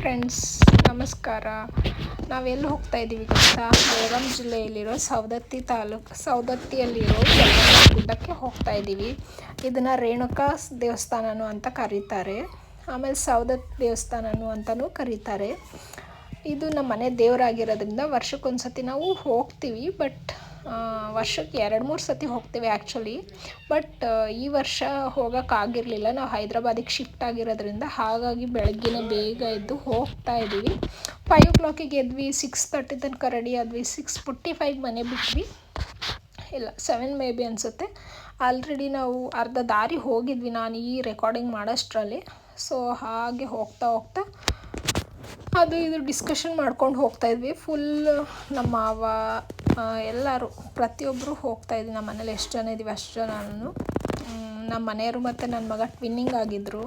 Friends ನಮಸ್ಕಾರ. ನಾವೆಲ್ಲಿ ಹೋಗ್ತಾ ಇದ್ದೀವಿ ಗೊತ್ತಾ? ಬೆಳಗಾಂ ಜಿಲ್ಲೆಯಲ್ಲಿರೋ ಸವದತ್ತಿ ತಾಲೂಕು, ಸವದತ್ತಿಯಲ್ಲಿರೋ ಗುಡ್ಡಕ್ಕೆ ಹೋಗ್ತಾ ಇದ್ದೀವಿ. ಇದನ್ನು ರೇಣುಕಾ ದೇವಸ್ಥಾನನು ಅಂತ ಕರೀತಾರೆ. ಆಮೇಲೆ ಸವದತ್ತಿ ದೇವಸ್ಥಾನನು ಅಂತಲೂ ಕರೀತಾರೆ. ಇದು ನಮ್ಮ ಮನೆ ದೇವರಾಗಿರೋದ್ರಿಂದ ವರ್ಷಕ್ಕೊಂದ್ಸತಿ ನಾವು ಹೋಗ್ತೀವಿ, ಬಟ್ ವರ್ಷಕ್ಕೆ ಎರಡು ಮೂರು ಸತಿ ಹೋಗ್ತೀವಿ ಆ್ಯಕ್ಚುಲಿ ಬಟ್ ಈ ವರ್ಷ ಹೋಗೋಕ್ಕಾಗಿರಲಿಲ್ಲ ನಾವು ಹೈದ್ರಾಬಾದಿಗೆ ಶಿಫ್ಟ್ ಆಗಿರೋದ್ರಿಂದ ಹಾಗಾಗಿ ಬೆಳಗ್ಗೆನೇ ಬೇಗ ಎದ್ದು ಹೋಗ್ತಾ ಇದ್ದೀವಿ. ಫೈವ್ ಓ ಕ್ಲಾಕಿಗೆ ಎದ್ವಿ ಸಿಕ್ಸ್ ತರ್ಟಿ ತನಕ ರೆಡಿ ಆದ್ವಿ ಸಿಕ್ಸ್ ಫಿಫ್ಟಿ ಫೈವ್ ಮನೆ ಬಿಟ್ವಿ. ಇಲ್ಲ ಸೆವೆನ್ ಮೇ ಬಿ ಅನಿಸುತ್ತೆ. ಆಲ್ರೆಡಿ ನಾವು ಅರ್ಧ ದಾರಿ ಹೋಗಿದ್ವಿ ನಾನು ಈ ರೆಕಾರ್ಡಿಂಗ್ ಮಾಡೋಷ್ಟರಲ್ಲಿ. ಸೊ ಹಾಗೆ ಹೋಗ್ತಾ ಹೋಗ್ತಾ ಅದು ಇದು ಡಿಸ್ಕಷನ್ ಮಾಡ್ಕೊಂಡು ಹೋಗ್ತಾ ಇದ್ವಿ. ಫುಲ್ ನಮ್ಮ ಮಾವ ಎಲ್ಲರೂ ಪ್ರತಿಯೊಬ್ಬರು ಹೋಗ್ತಾ ಇದ್ವಿ ನಮ್ಮ ಮನೇಲಿ ಎಷ್ಟು ಜನ ಇದ್ದೀವಿ ಅಷ್ಟು ನಾನು. ನಮ್ಮ ಮನೆಯವರು ಮತ್ತು ನನ್ನ ಮಗ ಟ್ವಿನ್ನಿಂಗ್ ಆಗಿದ್ದರು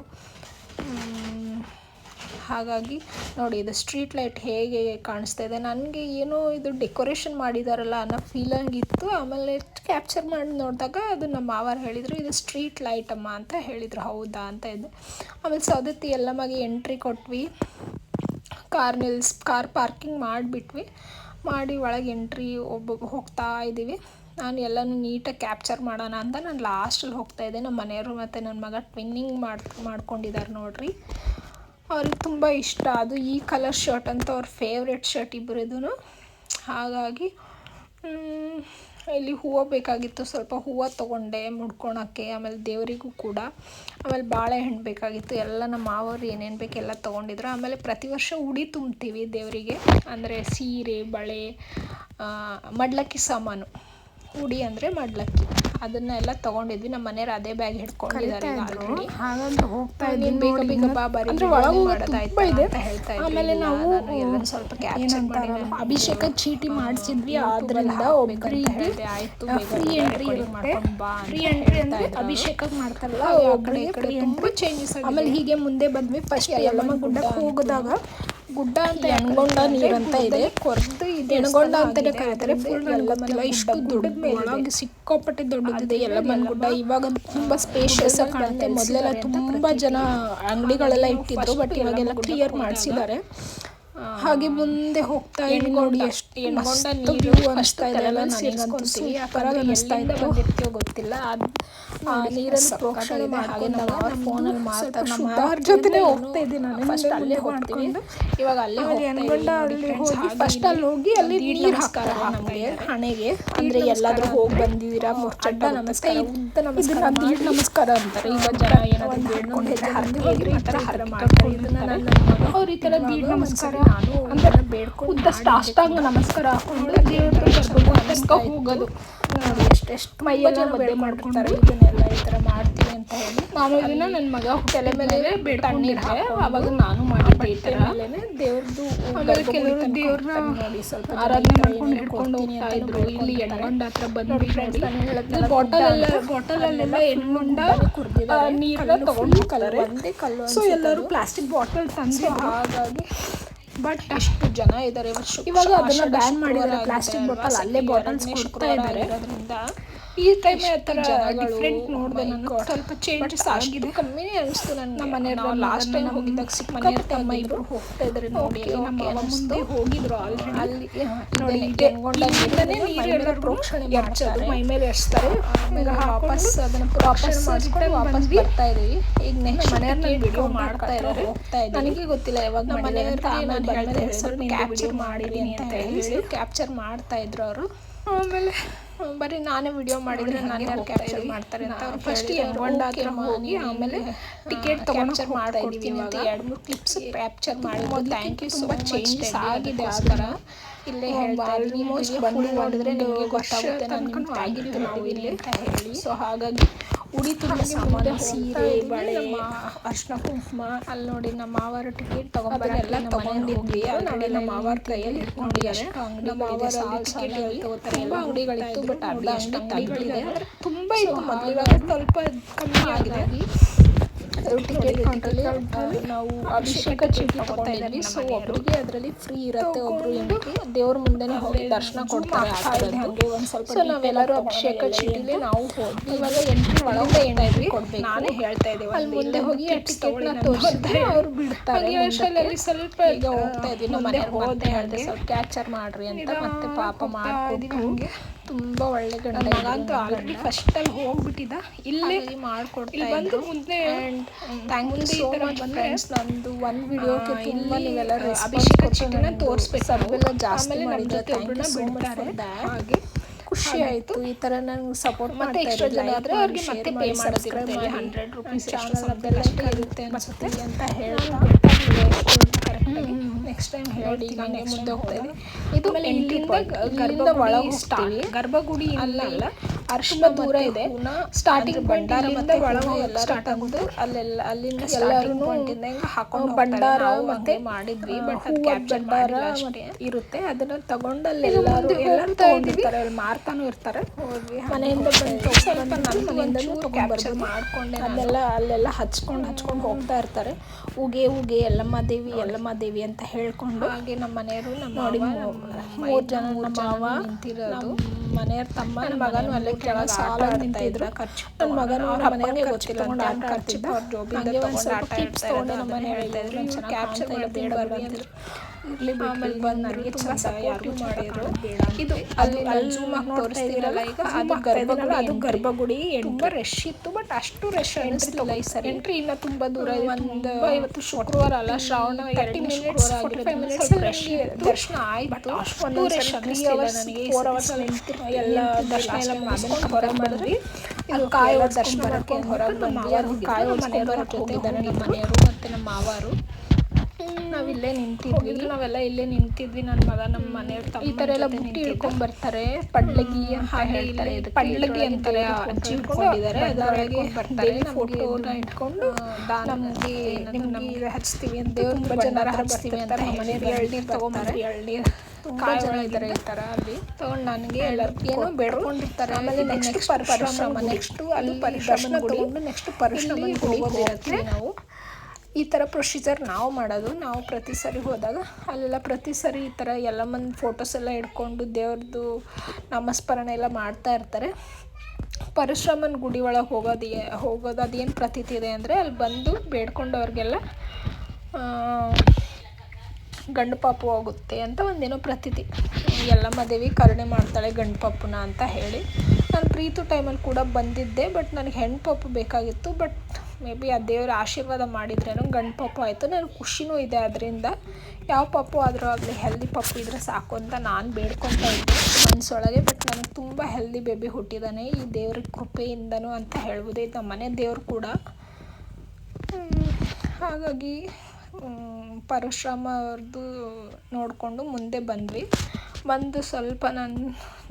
ಹಾಗಾಗಿ ನೋಡಿ ಇದು ಸ್ಟ್ರೀಟ್ ಲೈಟ್ ಹೇಗೆ ಕಾಣಿಸ್ತಾ ಇದೆ. ನನಗೆ ಏನೋ ಇದು ಡೆಕೋರೇಷನ್ ಮಾಡಿದಾರಲ್ಲ ಅನ್ನೋ ಫೀಲಿಂಗ್ ಇತ್ತು ಆಮೇಲೆ ಕ್ಯಾಪ್ಚರ್ ಮಾಡಿ ನೋಡಿದಾಗ ಅದು ನಮ್ಮ ಮಾವರು ಹೇಳಿದರು, ಇದು ಸ್ಟ್ರೀಟ್ ಲೈಟ್ ಅಮ್ಮ ಅಂತ ಹೇಳಿದರು. ಹೌದಾ ಅಂತ ಇದ್ದೆ. ಆಮೇಲೆ ಸೌದತ್ತಿ ಎಲ್ಲಮ್ಮಗೆ ಎಂಟ್ರಿ ಕೊಟ್ವಿ. ಕಾರ್ ನಿಲ್ಸ್, ಕಾರ್ ಪಾರ್ಕಿಂಗ್ ಮಾಡಿಬಿಟ್ವಿ. ಮಾಡಿ ಒಳಗೆ ಎಂಟ್ರಿ ಒಬ್ಬ, ಹೋಗ್ತಾ ಇದ್ದೀವಿ ನಾನು ಎಲ್ಲನೂ ನೀಟಾಗಿ ಕ್ಯಾಪ್ಚರ್ ಮಾಡೋಣ ಅಂತ ನಾನು ಲಾಸ್ಟಲ್ಲಿ ಹೋಗ್ತಾ ಇದ್ದೆ. ನಮ್ಮ ಮನೆಯವರು ಮತ್ತು ನನ್ನ ಮಗ ಟ್ವಿನ್ನಿಂಗ್ ಮಾಡಿ ಮಾಡ್ಕೊಂಡಿದ್ದಾರೆ ನೋಡ್ರಿ. ಅವ್ರಿಗೆ ತುಂಬ ಇಷ್ಟ. ಅದು ಈ ಕಲರ್ ಶರ್ಟ್ ಅಂತ ಅವ್ರ ಫೇವ್ರೆಟ್ ಶರ್ಟ್ ಇಬ್ಬರದೂ ಹಾಗಾಗಿ ಇಲ್ಲಿ ಹೂವು ಬೇಕಾಗಿತ್ತು. ಸ್ವಲ್ಪ ಹೂವು ತೊಗೊಂಡೆ, ಮುಡ್ಕೊಳಕ್ಕೆ, ಆಮೇಲೆ ದೇವರಿಗೂ ಕೂಡ. ಆಮೇಲೆ ಬಾಳೆಹಣ್ಣು ಬೇಕಾಗಿತ್ತು. ಎಲ್ಲ ನಮ್ಮ ಮಾವರು ಏನೇನು ಬೇಕು ಎಲ್ಲ ತೊಗೊಂಡಿದ್ರು. ಆಮೇಲೆ ಪ್ರತಿ ವರ್ಷ ಉಡಿ ತುಂಬ್ತೀವಿ ದೇವರಿಗೆ. ಅಂದರೆ ಸೀರೆ, ಬಳೆ ಮಡ್ಲಕ್ಕಿ ಸಾಮಾನು. ಉಡಿ ಅಂದರೆ ಮಡ್ಲಕ್ಕಿ. ಅದನ್ನೆಲ್ಲ ತಗೊಂಡಿದ್ವಿ. ನಮ್ಮ ಮನೆಯವ್ರು ಅದೇ ಬ್ಯಾಗ್ ಹಿಡ್ಕೊಂಡಿದ್ದಾರೆ ಹಾಗಂತ ಹೋಗ್ತಾ ನೀನ್ ಬೇಗ ಬೇಗ ಬಾ ಬರೀ ತುಂಬ ಇದೆ. ಆಮೇಲೆ ನಾವು ಸ್ವಲ್ಪ ಕ್ಯಾಪ್ಚರ್ ಮಾಡಿ ಅಭಿಷೇಕ ಚೀಟಿ ಮಾಡಿಸಿದ್ವಿ. ಆದ್ರಿಂದ ಒಬ್ಬರಿಗೆ ಆಯ್ತು ಫ್ರೀ ಎಂಟ್ರಿ ಇರುತ್ತೆ. ಫ್ರೀ ಎಂಟ್ರಿ ಅಂದ್ರೆ ಅಭಿಷೇಕ ಮಾಡ್ತಾರಲ್ಲ ಒಬ್ಬರಿಗೆ ಫ್ರೀ ಎಂಟ್ರಿ ಚೇಂಜಸ್ ಆಮೇಲೆ ಹೀಗೆ ಮುಂದೆ ಬಂದ್ವಿ. ಫಸ್ಟ್ ಯಲ್ಲಮ್ಮ ಗುಡ್ಡಕ್ಕೆ ಹೋಗಿದಾಗ ಗುಡ್ಡ ಅಂತ ಎಣ್ಗೊಂಡ ನೀರಂತ ಅಂತ ಇದೆ ಕೊರ್ದು ಇದೆ ಎಣ್ಗೊಂಡ ಅಂತಾನೆ ಕರೀತಾರೆ. ಫುಲ್ ಗೊತ್ತಿಲ್ಲ ಇಷ್ಟು ದೊಡ್ಡ ಒಳಗೆ ಸಿಕ್ಕಾಪಟ್ಟೆ ದೊಡ್ಡದಿದೆ. ಯಲ್ಲಮ್ಮನ ಗುಡ್ಡ ಇವಾಗ ತುಂಬಾ ಸ್ಪೇಷಿಯಸ್ ಆಗಿ ಕಾಣುತ್ತೆ. ಮೊದಲೆಲ್ಲ ತುಂಬಾ ಜನ ಅಂಗಡಿಗಳೆಲ್ಲ ಇಟ್ಟಿದ್ರು ಬಟ್ ಇವಾಗೆಲ್ಲ ಕ್ಲಿಯರ್ ಮಾಡಿಸಿದ್ದಾರೆ. ಹಾಗೆ ಮುಂದೆ ಹೋಗ್ತಾ ಇದ್ದೀವಿ ನೋಡಿ ಎಷ್ಟು ಎಣ್ಗೊಂಡ ಮಸ್ತ್ ನೀರು view ಅನಿಸ್ತಾ ಇದೆ ಅಲ್ಲ ನನಗಂತೂ ಸೂಪರ್ ಆಗಿ ಅನಿಸ್ತಾ ಇದೆ. ಬಂದಿರ್ತೀವೋ ಗೊತ್ತಿಲ್ಲ. ಆ ಪ್ರೋಕ್ಷಣೆ ಹಾಗೆ ಹಾಗೆ ನಮ್ಮ ನಾವು ಫೋನಲ್ಲಿ ಮಾತಾಡ್ತಾ ನಮ್ಮ ನಮ್ಮ ಅವ್ರ ಜೊತೆನೇ ಹೋಗ್ತಾ ಇದ್ದೀನಿ ನಾನು ಫಸ್ಟ್ ಅಲ್ಲೇ ಮುಂದೆ ಹೋಗ್ತೀವಿ. ಇವಾಗ ಅಲ್ಲೇ ಹೋಗಿ ಫಸ್ಟ್ ಅಲ್ಲಿ ಹೋಗಿ ಅಲ್ಲಿ ನೀರು ಹಾಕ್ತಾರೆ ನಮಗೆ ಹಣೆಗೆ. ಅಂದ್ರೆ ಎಲ್ಲಾದ್ರೂ ಹೋಗಿ ಬಂದಿದ್ದೀರಾ ನಮಸ್ಕಾರ ಉದ್ದ ನಮಸ್ಕಾರ ದೀಡ್ ನಮಸ್ಕಾರ ಅಂತಾರೆ. ಈಗ ಜನ ಏನಾದ್ರು ಈ ಥರ ಹರ ಮಾಡ್ತಾರೆ. ಇದನ್ನ ನನ್ನ ಅವ್ರ ಈ ಥರ ದೀಡ್ ನಮಸ್ಕಾರ ಅಂದ್ರೆ ಬೇಡ್ಕೊಂಡು ಉದ್ದ ನಮಸ್ಕಾರ ಹಾಕೊಂಡು ದೇವ್ರ ಕರ್ಕೊಂಡು ನಮಸ್ಕಾರ ಹೋಗೋದು. ಎಷ್ಟೆಷ್ಟು ಮೈಯೆಲ್ಲ ಮಾಡ್ಕೊತಾರೆ ಇದನ್ನೆಲ್ಲ ಈ ಥರ ಮಾಡ್ತೀವಿ ಅಂತ ಹೇಳಿ ನಾನು ಇದನ್ನ ನನ್ನ ಮಗ ತಲೆ ಮೇಲೆ ಬೇಡ್ಕೊಂಡಿದ್ದೆ ಅವಾಗ ನಾನು ಮಾಡಿ ದೇವ್ರದ್ದು ಕೆಲವರು ದೇವ್ರನ್ನ ನೋಡಿ ಸ್ವಲ್ಪ ಆರಾಧನೆ ಮಾಡ್ಕೊಂಡು ಹಿಡ್ಕೊಂಡು ಹೋಗ್ತಾ ಇದ್ರು. ಇಲ್ಲಿ ಎಣ್ಗೊಂಡ ಹತ್ರ ಬಂದು ಫ್ರೆಂಡ್ಸ್ ಬಾಟಲ್ ಎಲ್ಲ ಬಾಟಲ್ ಅಲ್ಲೆಲ್ಲ ಎಣ್ಗೊಂಡ ನೀರನ್ನ ತಗೊಂಡು ಕಲರ್ ಒಂದೇ ಕಲ್ಲು ಸೊ ಎಲ್ಲರೂ ಪ್ಲಾಸ್ಟಿಕ್ ಬಾಟಲ್ ತಂದು ಹಾಗಾಗಿ ಬಟ್ ಅಷ್ಟು ಜನ ಇದ್ದಾರೆ ಇವಾಗ ಅದನ್ನ ಬ್ಯಾನ್ ಮಾಡಿದ್ದಾರೆ ಪ್ಲಾಸ್ಟಿಕ್ ಬಾಟಲ್ ಅಲ್ಲೇ ಬಾಟಲ್ಸ್ ಕೊಡ್ತಾ ಇದ್ದಾರೆ ಈ ಟೈಮ್ ಥರ ಡಿಫ್ರೆಂಟ್ ನೋಡಿದೆ ನಾನು ಸ್ವಲ್ಪ ಚೇಂಜಸ್ ಆಗಿದೆ. ಕಮ್ಮಿನೇ ಅನಿಸ್ತು ನನ್ನ ನಮ್ಮ ಮನೆಯವ್ರು ಲಾಸ್ಟ್ ಟೈಮ್ ಹೋಗಿದ್ದಾಗ ಸಿಕ್ಕ ಮನೆ ತಮ್ಮ ಇಬ್ರು ಹೋಗ್ತಾ ಇದ್ರೆ ನೋಡಿ. ನಮ್ಮ ಮುಂದೆ ಹೋಗಿದ್ರು ಆಲ್ರೆಡಿ ಅಲ್ಲಿ ನೋಡಿ ಇಲ್ಲಿಂದನೇ ನೀರು ಎಲ್ಲರೂ ಎರ್ಚೋದು, ಮೈ ಮೇಲೆ ಎರ್ಚ್ತಾರೆ. ಆಮೇಲೆ ವಾಪಸ್ ಅದನ್ನ ವಾಪಸ್ ಮಾಡಿಕೊಂಡು ವಾಪಸ್. ಬರ್ತಾ ಇದೀವಿ ಈಗ ನೆಕ್ಸ್ಟ್ ಮನೆಯವ್ರನ್ನ ವಿಡಿಯೋ ಮಾಡ್ತಾ ಇರೋ ಇದ್ದಾರೆ. ಇದ್ದಾರೆ ಹೋಗ್ತಾ ಇದ್ದೆ ನನಗೆ ಗೊತ್ತಿಲ್ಲ ಯಾವಾಗ ಮನೆಯವ್ರಿಗೆ ಅಂತ ಆಮೇಲೆ ಬಂದ್ಮೇಲೆ ಸ್ವಲ್ಪ ಕ್ಯಾಪ್ಚರ್ ಮಾಡಿದೀನಿ ಅಂತ ಹೇಳಿ. ಕ್ಯಾಪ್ಚರ್ ಮಾಡ್ತಾ ಇದ್ರು ಅವರು. ಆಮೇಲೆ ಬರೀ ನಾನೇ ವಿಡಿಯೋ ಮಾಡಿದ್ರೆ ನಾನು ಯಾರು ಕ್ಯಾಪ್ಚರ್ ಮಾಡ್ತಾರೆ ಅಂತ ಅವ್ರು ಫಸ್ಟ್ ಎಣ್ಗೊಂಡ ಹತ್ರ ಹೋಗಿ ಆಮೇಲೆ ಟಿಕೆಟ್ ಕ್ಯಾಪ್ಚರ್ ಮಾಡ್ಕೊಡ್ತೀನಿ ಅಂತ ಎರಡು ಮೂರು ಕ್ಲಿಪ್ಸ್ ಕ್ಯಾಪ್ಚರ್ ಮಾಡಿದ್ರು ಥ್ಯಾಂಕ್ ಯು ತುಂಬ ಚೇಂಜಸ್ ಆಗಿದೆ ಆ ಥರ ಇಲ್ಲೇ ಹೇಳ್ತಾ ಆಲ್ಮೋಸ್ಟ್ ಬಂದು ನೋಡಿದ್ರೆ ನಿಮಗೆ ಗೊತ್ತಾಗುತ್ತೆ ನಾವು ಇಲ್ಲಿ. ಅಂತ ಹೇಳಿ ಸೊ ಹಾಗಾಗಿ ಉಡಿ ತುಂಬಿ ಸಾಮಾನು ಸೀರೆ ಬಳೆ ಅರ್ಶಿನ ಕುಂಕುಮ. ಅಲ್ಲಿ ನೋಡಿ ನಮ್ಮ ಮಾವರ ಟಿಕೆಟ್ ತಗೊಂಡ್ಬರ ಎಲ್ಲ ತಗೊಂಡಿದ್ವಿ. ನೋಡಿ ನಮ್ಮ ಮಾವರ ಕೈಯಲ್ಲಿ ಅಷ್ಟು ನಮ್ಮ ಮಾವರ ಟಿಕೆಟ್ ತಗೋತಾರೆ ಎಲ್ಲ ಅಂಗಡಿಗಳಿತ್ತು ಬಟ್ ಅರ್ಧ ಅಂಗಡಿ ಇದೆ ತುಂಬ ಇತ್ತು ಮೊದಲು. ಇವಾಗ ಸ್ವಲ್ಪ ಕಮ್ಮಿ ಆಗಿದೆ. ಟಿಕೆಟ್ ಕೌಂಟ್ರಲ್ಲಿ ನಾವು ಅಭಿಷೇಕ ಚೀಟಿ ತಗೋತಾ ಇದ್ವಿ ಸೊ ಒಬ್ಬರಿಗೆ ಅದರಲ್ಲಿ ಫ್ರೀ ಇರುತ್ತೆ ಒಬ್ರು ಎಂಟ್ರಿ ದೇವ್ರ ಮುಂದೆನೇ ಹೋಗಿ ದರ್ಶನ ಕೊಡ್ತಾರೆ ಆ ಥರದ್ದು. ಸ್ವಲ್ಪ ಸೊ ನಾವೆಲ್ಲರೂ ಅಭಿಷೇಕ ಚೀಟಿಲಿ ನಾವು ಹೋದ್ವಿ ಇವಾಗ ಎಂಟ್ರಿ ಒಳಗೆ ಎಂಟ್ರಿ ಕೊಡ್ಬೇಕು. ನಾನೇ ಹೇಳ್ತಾ ಇದ್ದೀವಿ ಅಲ್ಲಿ ಮುಂದೆ ಹೋಗಿ ಟಿಕೆಟ್ನ ತೋರಿಸಿದ್ರೆ ಅವ್ರು ಬಿಡ್ತಾರೆ ಅಲ್ಲಿ ಸ್ವಲ್ಪ ಈಗ ಹೋಗ್ತಾ ಇದ್ವಿ ನಮ್ಮ ಹೋದೆ ಹೇಳಿದೆ ಸ್ವಲ್ಪ ಕ್ಯಾಚರ್ ಮಾಡ್ರಿ ಅಂತ ಮತ್ತೆ ಪಾಪ ಮಾಡ್ಕೊಟ್ಟು ತುಂಬಾ ಒಳ್ಳೆ ಗಂಡ ಮಗ ಅಂತೂ ಆಲ್ರೆಡಿ ಫಸ್ಟ್ ಅಲ್ಲಿ ಹೋಗ್ಬಿಟ್ಟಿದ್ದ. ಇಲ್ಲೇ ಮಾಡ್ಕೊಡ್ತಾ ಇಲ್ಲಿ ಬಂದು ಮುಂದೆ ಥ್ಯಾಂಕ್ ನಂದು ಒಂದು ತುಂಬಾ ನೀವೆಲ್ಲ ಅಭಿಷೇಕ ಚೀಟಿನ ತೋರಿಸ್ಬೇಕು. ಜಾಸ್ತಿ ನಮ್ಮ ಜೊತೆ ಬಿಡ್ತಾರೆ. ಹಾಗೆ ಖುಷಿ ಆಯ್ತು. ಈ ತರ ನಂಗೆ ಸಪೋರ್ಟ್ ಮತ್ತೆ ಇದ್ರೆ ಜನ ಆದ್ರೆ ಅವ್ರಿಗೆ ಮತ್ತೆ ಪೇ ಮಾಡೋದಿರುತ್ತೆ. ಇಲ್ಲಿ 100 rupees ಅದೆಲ್ಲ ಇರುತ್ತೆ ಅನ್ಸುತ್ತೆ ಅಂತ ಹೇಳ್ತಾ ನೆಕ್ಸ್ಟ್ ಟೈಮ್ ಹೇಳಿ ಈಗ ಮುಂದೆ ಹೋಗ್ತಾ ಇದೆ ಇದು ಗರ್ಭಗುಡಿ ಒಳಗೆ. ಹೋಗ್ತೀವಿ ಗರ್ಭಗುಡಿ ಅಲ್ಲ ಅಲ್ಲ ಅರ್ಶಿನ ದೂರ ಇದೆ. ಸ್ಟಾರ್ಟಿಂಗ್ ಭಂಡಾರ ಮತ್ತೆ ಒಳಗೆ ಒಳಗೆ ಸ್ಟಾರ್ಟ್ ಆಗುತ್ತೆ. ಅಲ್ಲೆಲ್ಲ ಅಲ್ಲಿಂದ ಎಲ್ಲರೂ ಹಾಕೊಂಡು ಭಂಡಾರ ಮತ್ತೆ ಮಾಡಿದ್ವಿ ಬಟ್ ಹೂವದ್ ಕ್ಯಾಪ್ಚರ್ ಭಂಡಾರ ಇರುತ್ತೆ. ಅದನ್ನ ತಗೊಂಡು ಅಲ್ಲಿ ಇದು ಎಲ್ಲರೂ ತಗೊಂಡಿರ್ತಾರೆ. ಅಲ್ಲಿ ಮಾರ್ತಾನು ಇರ್ತಾರೆ. ಮನೆಯಿಂದ ಬಂದು ಸ್ವಲ್ಪ ನನ್ನ ಮನೆಯಿಂದ ಕ್ಯಾಪ್ಚರ್ ಮಾಡ್ಕೊಂಡೆ ಅದೆಲ್ಲ ಅಲ್ಲೆಲ್ಲ ಹಚ್ಕೊಂಡು ಹಚ್ಕೊಂಡು ಹೋಗ್ತಾ ಇರ್ತಾರೆ. ಉಗೆ ಉಗೆ ಎಲ್ಲಮ್ಮ ದೇವಿ ಎಲ್ಲಮ್ಮ ದೇವಿ ಅಂತ ಹೇಳ್ಕೊಂಡು ಹಾಗೆ ನಮ್ಮ ಮನೆಯವರು ನಮ್ಮ ನೋಡಿ ಮೂರು ಜನ ನಮ್ಮ ಮಾವ ನಿಂತಿರೋದು. ಮನೆಯವ್ರ ತಮ್ಮ ನನ್ನ ಮಗನೂ ಅಲ್ಲೇ ಕೆಳಗೆ ಸಾಲ ನಿಂತಿದ್ರು ಖರ್ಚು ನನ್ನ ಮಗನೂ ಅವ್ರ ಮನೆಯವ್ರಿಗೆ ಗೊತ್ತಿಲ್ಲ ತಗೊಂಡು ಆಟ ಆಡ್ತಿದ್ದ. ಸ್ವಲ್ಪ ಟಿಪ್ಸ್ ತೊಗೊಂಡು ನಮ್ಮ ಮನೆ ಹೇಳ್ತಾ ಇದ್ರು. ಕ್ಯಾಪ್ಚರ್ ಬೇಡ ಬರ್ರಿ ಇರ್ಲಿ ಆಮೇಲೆ ಬಂದು ನನಗೆ ತುಂಬ ಮಾಡಿದ್ರು ಇದು ಅಲ್ಲಿ ಅಲ್ಲಿ ಜೂಮ್ ಆಗಿ ತೋರಿಸ್ತಿರಲ್ಲ ಈಗ ಅದು ಗರ್ಭಗುಡಿ ಅದು ಗರ್ಭಗುಡಿ ತುಂಬ ರಶ್ ಇತ್ತು ಬಟ್ ಅಷ್ಟು ರಶ್ ಅನಿಸ್ಲಿಲ್ಲ ಈ ಸರಿ. ಎಂಟ್ರಿ ಇನ್ನ ತುಂಬಾ ದೂರ ಒಂದು ಇವತ್ತು ಶುಕ್ರವಾರ ಅಲ್ಲ Shravana thirty minutes forty five minutes rush ದರ್ಶನ ಆಯ್ತು. ಅಷ್ಟು ರಶ್ ಅನಿಸ್ಲಿಲ್ಲ ನನಗೆ. ಫೋರ್ ಅವರ್ಸ್ ಎಲ್ಲ ದರ್ಶನ ಎಲ್ಲ ಮಾಡ್ಕೊಂಡು ಹೊರಗೆ ಬಂದ್ವಿ ಅಲ್ಲಿ ಕಾಯಿ ದರ್ಶನ ಮಾಡ್ಕೊಂಡು ಹೊರಗೆ ಬಂದ್ವಿ ಅದು ಕಾಯಿ ಮನೆಯವರು ಹೋಗಿದ್ದಾರೆ. ನಮ್ಮ ಮನೆಯವರು ಮತ್ತೆ ನಮ್ಮ ಮಾವಾರು. ನಾವಿಲ್ಲೇ ನಿಂತಿದ್ವಿ. ನಾವೆಲ್ಲ ಇಲ್ಲೇ ನಿಂತಿದ್ವಿ. ನನ್ನ ಮಗ ನಮ್ಮ ಮನೆಯವ್ರ ಈ ತರ ಎಲ್ಲ ಬುಟ್ಟಿ ಹಿಡ್ಕೊಂಡ್ ಬರ್ತಾರೆ ಪಡ್ಲಗಿ ಹಾಗೆ ಇದು ಪಡ್ಲಗಿ ಅಂತಾರೆ ಅಜ್ಜಿ ಹಿಡ್ಕೊಂಡಿದ್ದಾರೆ ಅದರೊಳಗೆ ಬರ್ತಾರೆ ಫೋಟೋನ ಇಟ್ಕೊಂಡು ನಮಗೆ ನಿಮ್ಗೆ ಹಚ್ತೀವಿ ಅಂತ ದೇವ್ರ ಜನರ ಹಚ್ತೀವಿ ಅಂತ ಮನೆಯಲ್ಲಿ ಎಳ್ನೀರು ತಗೊಂಬರ್ರಿ ಎಳ್ನೀರು ತುಂಬಾ ಜನ ಇದ್ದಾರೆ ಈ ತರ ಅಲ್ಲಿ. ತಗೊಂಡು ನನಗೆ ಏನೋ ಬೇಡ್ಕೊಂಡಿರ್ತಾರೆ. ಆಮೇಲೆ ನೆಕ್ಸ್ಟ್ ಪರಿಶ್ರಮ ನೆಕ್ಸ್ಟ್ ಅಲ್ಲಿ ಪರಿಶ್ರಮ ತಗೊಂಡು ನೆಕ್ಸ್ಟ್ ಪರಿಶ್ರಮ ಹೋಗೋದಿರತ್ತೆ ನಾವು ಈ ಥರ ಪ್ರೊಸೀಜರ್ ನಾವು ಮಾಡೋದು. ನಾವು ಪ್ರತಿ ಸರಿ ಹೋದಾಗ ಅಲ್ಲೆಲ್ಲ ಪ್ರತಿ ಸರಿ ಈ ಥರ ಎಲ್ಲ ಮಂದಿ ಫೋಟೋಸ್ ಎಲ್ಲ ಇಟ್ಕೊಂಡು ದೇವ್ರದ್ದು ನಾಮಸ್ಮರಣೆ ಎಲ್ಲ ಮಾಡ್ತಾ ಇರ್ತಾರೆ. ಪರಶುರಾಮನ ಗುಡಿ ಒಳಗೆ ಹೋಗೋದು ಹೋಗೋದು ಅದೇನು ಪ್ರತೀತಿ ಇದೆ ಅಂದರೆ ಅಲ್ಲಿ ಬಂದು ಬೇಡ್ಕೊಂಡವ್ರಿಗೆಲ್ಲ ಗಂಡು ಪಾಪು ಹೋಗುತ್ತೆ ಅಂತ ಒಂದೇನೋ ಪ್ರತೀತಿ. ಎಲ್ಲಮ್ಮ ದೇವಿ ಕರುಣೆ ಮಾಡ್ತಾಳೆ ಗಂಡು ಪಾಪುನ ಅಂತ ಹೇಳಿ. ನಾನು ಪ್ರೀತು ಟೈಮಲ್ಲಿ ಕೂಡ ಬಂದಿದ್ದೆ ಬಟ್ ನನಗೆ ಹೆಣ್ಣು ಪಾಪು ಬೇಕಾಗಿತ್ತು ಬಟ್ ಮೇ ಬಿ ಆ ದೇವರ ಆಶೀರ್ವಾದ ಮಾಡಿದ್ರೇನೋ ಗಂಡು ಪಾಪು ಆಯಿತು ನನಗೆ ಖುಷಿನೂ ಇದೆ ಅದರಿಂದ. ಯಾವ ಪಾಪು ಆದರೂ ಆಗಲಿ ಹೆಲ್ದಿ ಪಾಪು ಇದ್ರೆ ಸಾಕು ಅಂತ ನಾನು ಬೇಡ್ಕೊತಾ ಇದ್ದೆ ಮನಸ್ಸೊಳಗೆ ಬಟ್ ನನಗೆ ತುಂಬ ಹೆಲ್ದಿ ಬೇಬಿ ಹುಟ್ಟಿದ್ದಾನೆ ಈ ದೇವ್ರ ಕೃಪೆಯಿಂದನೂ ಅಂತ ಹೇಳ್ಬೋದು ಇದು ನಮ್ಮ ಮನೆ ದೇವ್ರು ಕೂಡ. ಹಾಗಾಗಿ ಪರಶುರಾಮ ಅವ್ರದ್ದು ನೋಡಿಕೊಂಡು ಮುಂದೆ ಬಂದ್ವಿ. ಬಂದು ಸ್ವಲ್ಪ ನಾನು,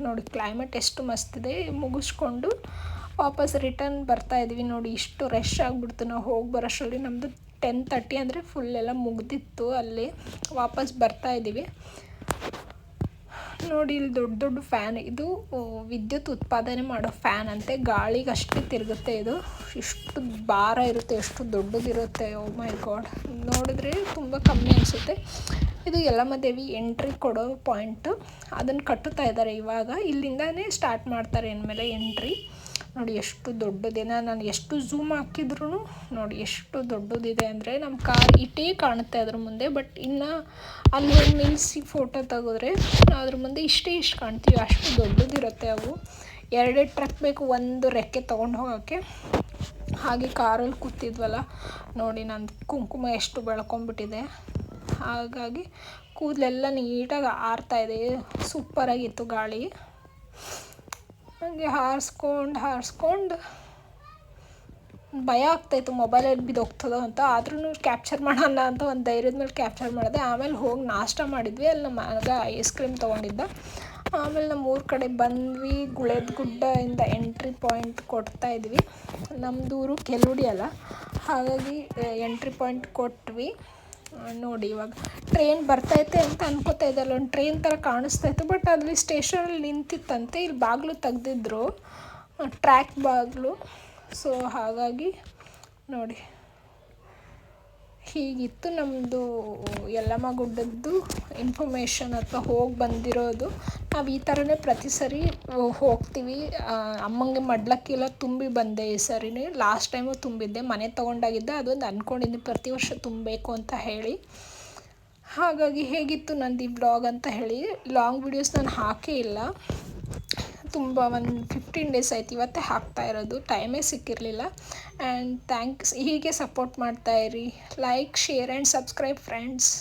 ನೋಡಿ ಕ್ಲೈಮೇಟ್ ಎಷ್ಟು ಮಸ್ತಿದೆ ಮುಗಿಸ್ಕೊಂಡು ವಾಪಸ್ ರಿಟರ್ನ್ ಬರ್ತಾ ಇದ್ವಿ ನೋಡಿ, ಇಷ್ಟು ರಶ್ ಆಗಿಬಿಡ್ತು. ನಾವು ಹೋಗಿ ಬರೋಷ್ಟರಲ್ಲಿ ನಮ್ಮದು ಟೆನ್ ತರ್ಟಿ ಅಂದರೆ ಫುಲ್ ಎಲ್ಲ ಮುಗ್ದಿತ್ತು ಅಲ್ಲಿ. ವಾಪಸ್ ಬರ್ತಾ ಇದ್ದೀವಿ. ನೋಡಿ, ಇಲ್ಲಿ ದೊಡ್ಡ ದೊಡ್ಡ ಫ್ಯಾನ್ ಇದು ವಿದ್ಯುತ್ ಉತ್ಪಾದನೆ ಮಾಡೋ ಫ್ಯಾನ್ ಅಂತೆ. ಗಾಳಿಗೆ ಅಷ್ಟೇ ತಿರುಗುತ್ತೆ ಇದು. ಇಷ್ಟು ಭಾರ ಇರುತ್ತೆ, ಎಷ್ಟು ದೊಡ್ಡದಿರುತ್ತೆ. ಓ ಮೈ ಗಾಡ್ ನೋಡಿದ್ರೆ ತುಂಬ ಕಮ್ಮಿ ಅನಿಸುತ್ತೆ. ಇದು ಯಲ್ಲಮ್ಮ ದೇವಿ ಎಂಟ್ರಿ ಕೊಡೋ ಪಾಯಿಂಟು ಅದನ್ನು ಕಟ್ಟುತ್ತಾ ಇದ್ದಾರೆ ಇವಾಗ. ಇಲ್ಲಿಂದನೇ ಸ್ಟಾರ್ಟ್ ಮಾಡ್ತಾರೆ ಇನ್ಮೇಲೆ ಎಂಟ್ರಿ ನೋಡಿ ಎಷ್ಟು ದೊಡ್ಡದಿದೆ ನಾನು ಎಷ್ಟು ಝೂಮ್ ಹಾಕಿದ್ರು ನೋಡಿ ಎಷ್ಟು ದೊಡ್ಡದಿದೆ ಅಂದರೆ ನಮ್ಮ ಕಾರ್ ಇಟ್ಟೇ ಕಾಣುತ್ತೆ ಅದ್ರ ಮುಂದೆ ಬಟ್ ಇನ್ನು ಅಲ್ಲಿ ಒಂದು ನಿಲ್ಲಿಸಿ ಫೋಟೋ ತೆಗೆದ್ರೆ ಅದ್ರ ಮುಂದೆ ಇಷ್ಟೇ ಇಷ್ಟು ಕಾಣ್ತೀವಿ. ಅಷ್ಟು ದೊಡ್ಡದಿರುತ್ತೆ ಅವು. ಎರಡೆರಡು ಟ್ರಕ್ ಬೇಕು, ಒಂದು ರೆಕ್ಕೆ ತೊಗೊಂಡು ಹೋಗೋಕ್ಕೆ. ಹಾಗೆ ಕಾರಲ್ಲಿ ಕೂತಿದ್ವಲ್ಲ, ನೋಡಿ ನನ್ನ ಕುಂಕುಮ ಎಷ್ಟು ಬೆಳ್ಕೊಂಬಿಟ್ಟಿದೆ. ಹಾಗಾಗಿ ಕೂದಲೆಲ್ಲ ನೀಟಾಗಿ ಆರ್ತಾ ಇದೆ. ಸೂಪರಾಗಿತ್ತು ಗಾಳಿ. ಹಂಗೆ ಹಾರಿಸ್ಕೊಂಡು ಹಾರಿಸ್ಕೊಂಡು ಭಯ ಆಗ್ತಾಯಿತ್ತು ಮೊಬೈಲಲ್ಲಿ ಬಿದ್ದೋಗ್ತದೋ ಅಂತ. ಆದ್ರೂ ಕ್ಯಾಪ್ಚರ್ ಮಾಡೋಣ ಅಂತ ಒಂದು ಧೈರ್ಯದ ಮೇಲೆ ಕ್ಯಾಪ್ಚರ್ ಮಾಡಿದೆ. ಆಮೇಲೆ ಹೋಗಿ ನಾಷ್ಟ ಮಾಡಿದ್ವಿ. ಅಲ್ಲಿ ನಮ್ಮ ಮಗ ಐಸ್ ಕ್ರೀಮ್ ತೊಗೊಂಡಿದ್ದ. ಆಮೇಲೆ ನಮ್ಮ ಊರ ಕಡೆ ಬಂದ್ವಿ. ಗುಳೇದ ಗುಡ್ಡದಿಂದ ಎಂಟ್ರಿ ಪಾಯಿಂಟ್ ಕೊಡ್ತಾ ಇದ್ವಿ ನಮ್ಮದೂರು ಕೆಲುಡಿ ಅಲ್ಲ. ಹಾಗಾಗಿ ಎಂಟ್ರಿ ಪಾಯಿಂಟ್ ಕೊಟ್ವಿ. ನೋಡಿ, ಇವಾಗ ಟ್ರೈನ್ ಬರ್ತೈತೆ ಅಂತ ಅನ್ಕೋತಾ ಇದ್ದಲ್ಲ ಒಂದು ಟ್ರೈನ್ ಥರ ಕಾಣಿಸ್ತಾ ಇತ್ತು. ಬಟ್ ಅಲ್ಲಿ ಸ್ಟೇಷನಲ್ಲಿ ನಿಂತಿತ್ತಂತೆ. ಇಲ್ಲಿ ಬಾಗಿಲು ತೆಗ್ದಿದ್ರು. ಟ್ರ್ಯಾಕ್ ಬಾಗಿಲು. ಸೊ ಹಾಗಾಗಿ ನೋಡಿ. ಹೀಗಿತ್ತು ನಮ್ಮದು ಯಲ್ಲಮ್ಮ ಗುಡ್ಡದ್ದು ಇನ್ಫಾರ್ಮೇಷನ್ ಅಥವಾ ಹೋಗಿ ಬಂದಿರೋದು. ನಾವು ಈ ಥರನೇ ಪ್ರತಿ ಸರಿ ಹೋಗ್ತೀವಿ. ಅಮ್ಮಂಗೆ ಮಡ್ಲಕ್ಕೆಲ್ಲ ತುಂಬಿ ಬಂದೆ ಈ ಸರಿನೇ. ಲಾಸ್ಟ್ ಟೈಮು ತುಂಬಿದ್ದೆ. ಮನೆ ತೊಗೊಂಡಾಗಿದ್ದೆ. ಅದೊಂದು ಅಂದ್ಕೊಂಡಿದ್ದೀನಿ ಪ್ರತಿ ವರ್ಷ ತುಂಬಬೇಕು ಅಂತ ಹೇಳಿ. ಹಾಗಾಗಿ ಹೇಗಿತ್ತು ನಂದು ಈ ಬ್ಲಾಗ್ ಅಂತ ಹೇಳಿ ಲಾಂಗ್ ವಿಡಿಯೋಸ್ ನಾನು ಹಾಕೇ ಇಲ್ಲ. ತುಂಬ ಒಂದು ಫಿಫ್ಟೀನ್ ಡೇಸ್ ಆಯ್ತು ಇವತ್ತೇ ಹಾಕ್ತಾ ಇರೋದು. ಟೈಮೇ ಸಿಕ್ಕಿರಲಿಲ್ಲ. ಆ್ಯಂಡ್ ಥ್ಯಾಂಕ್ಸ್ ಹೀಗೆ support ಮಾಡ್ತಾಯಿರಿ like share and subscribe friends